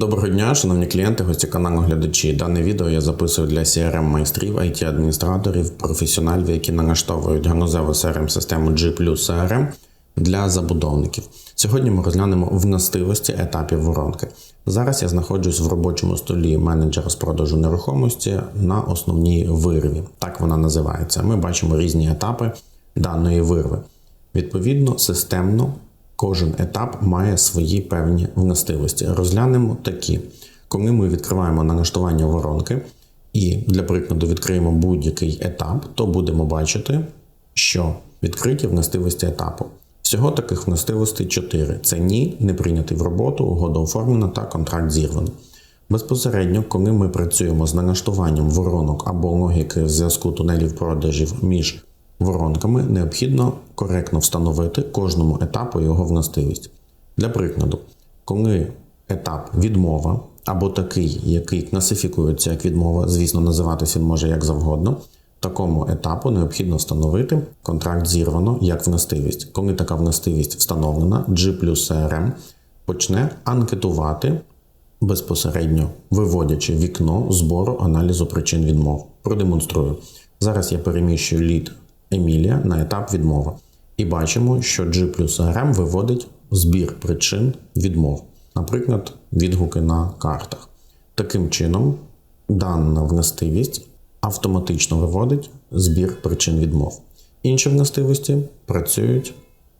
Доброго дня, шановні клієнти, гості каналу глядачі. Дане відео я записую для crm майстрів, it адміністраторів, професіоналів, які налаштовують ганузеву crm систему G CRM для забудовників. Сьогодні ми розглянемо властивості етапів воронки. Зараз я знаходжусь в робочому столі менеджера з продажу нерухомості на основній вирві. Так вона називається. Ми бачимо різні етапи даної вирви. Відповідно, системно кожен етап має свої певні властивості. Розглянемо такі. Коли ми відкриваємо налаштування воронки і, для прикладу, відкриємо будь-який етап, то будемо бачити, що відкриті властивості етапу. Всього таких властивостей 4. Це ні, не прийнятий в роботу, угода оформлена та контракт зірвано. Безпосередньо, коли ми працюємо з налаштуванням воронок або логіки в зв'язку тунелів продажів між воронками, необхідно коректно встановити кожному етапу його властивість. Для прикладу, коли етап відмова або такий, який класифікується як відмова, звісно, називатися він може як завгодно. Такому етапу необхідно встановити контракт зірвано як властивість. Коли така властивість встановлена, G плюс CRM почне анкетувати безпосередньо виводячи вікно збору аналізу причин відмов. Продемонструю. Зараз я переміщую лід Емілія на етап відмови. І бачимо, що G плюс CRM виводить збір причин відмов, наприклад, відгуки на картах. Таким чином, дана властивість автоматично виводить збір причин відмов. Інші властивості працюють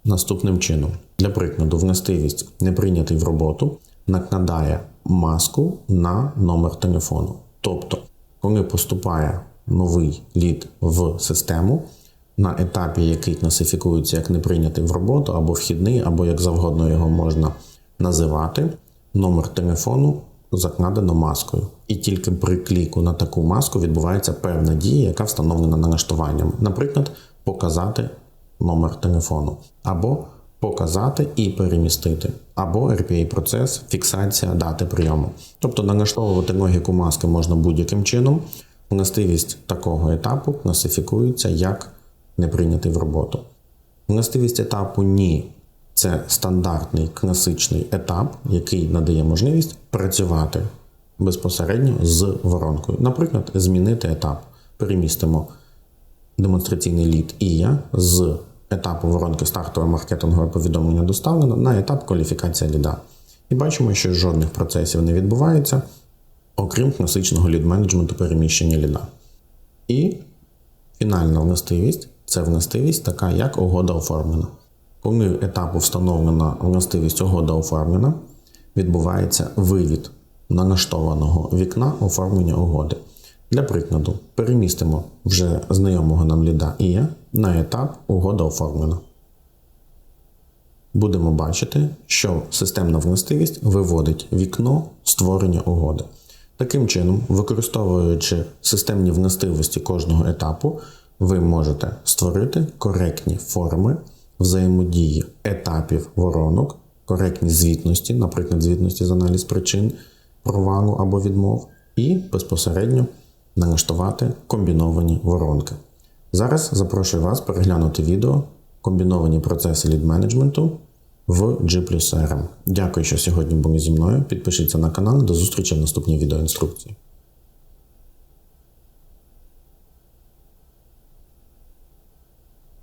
наступним чином. Для прикладу, властивість не прийнятий в роботу накладає маску на номер телефону. Тобто, коли поступає новий лід в систему, на етапі, який класифікується як не прийнятий в роботу, або вхідний, або як завгодно його можна називати, номер телефону закладено маскою. І тільки при кліку на таку маску відбувається певна дія, яка встановлена налаштуванням. Наприклад, показати номер телефону, або показати і перемістити, або RPA процес, фіксація дати прийому. Тобто налаштовувати логіку маски можна будь-яким чином. Властивість такого етапу класифікується як не прийнятий в роботу. Властивість етапу ні. Це стандартний класичний етап, який надає можливість працювати безпосередньо з воронкою. Наприклад, змінити етап. Перемістимо демонстраційний лід ІЯ з етапу воронки стартове маркетингове повідомлення доставлено на етап кваліфікація ліда. І бачимо, що жодних процесів не відбувається, окрім класичного лід-менеджменту переміщення ліда. І фінальна властивість це властивість така, як угода оформлена. Коли етапу встановлена властивість угода оформлена, відбувається вивід налаштованого вікна оформлення угоди. Для прикладу, перемістимо вже знайомого нам ліда ІЯ на етап угода оформлена. Будемо бачити, що системна властивість виводить вікно створення угоди. Таким чином, використовуючи системні властивості кожного етапу, ви можете створити коректні форми взаємодії етапів воронок, коректні звітності, наприклад, звітності з аналіз причин провалу або відмов, і безпосередньо налаштувати комбіновані воронки. Зараз запрошую вас переглянути відео комбіновані процеси лід-менеджменту в G CRM. Дякую, що сьогодні були зі мною. Підпишіться на канал. До зустрічі в наступній відеоінструкції.